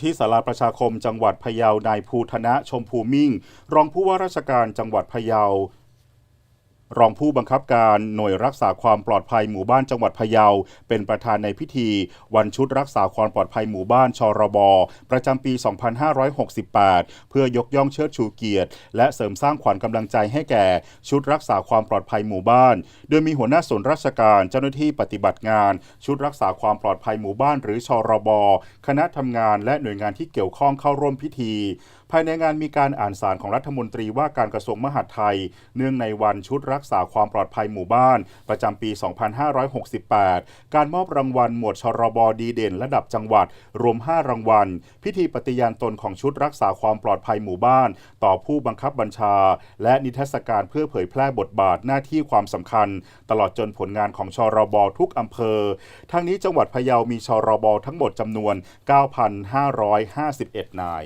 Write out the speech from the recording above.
ที่สาราประชาคมจังหวัดพะเยานายภูธนะชมภูมิ่ง รองผู้ว่าราชการจังหวัดพะเยา รองผู้บังคับการหน่วยรักษาความปลอดภัยหมู่บ้านจังหวัดพะเยา เป็นประธานในพิธี วันชุดรักษาความปลอดภัยหมู่บ้านชรบ ประจำปี 2568 เพื่อยกย่องเชิดชูเกียรติ และเสริมสร้างขวัญกำลังใจให้แก่ชุดรักษาความปลอดภัยหมู่บ้าน โดยมีหัวหน้าส่วนราชการเจ้าหน้าที่ปฏิบัติงาน ชุดรักษาความปลอดภัยหมู่บ้าน หรือชรบ คณะทำงานและหน่วยงานที่เกี่ยวข้องเข้าร่วมพิธี ภายในงานมีการอ่านสารของรัฐมนตรีว่าการกระทรวงมหาดไทย เนื่องในวันชุดรักษาความปลอดภัยหมู่บ้าน ประจำปี 2568 การมอบรางวัลหมวดชรบดีเด่น ระดับจังหวัด รวม 5 รางวัล พิธีปฏิญาณตนของชุดรักษาความปลอดภัยหมู่บ้าน ต่อผู้บังคับบัญชา และนิทรรศการเพื่อเผยแพร่บทบาทหน้าที่ความสำคัญ ตลอดจนผลงานของชรบทุกอำเภอ ทั้งนี้จังหวัดพะเยามีชรบทั้งหมดจำนวน 9,551 นาย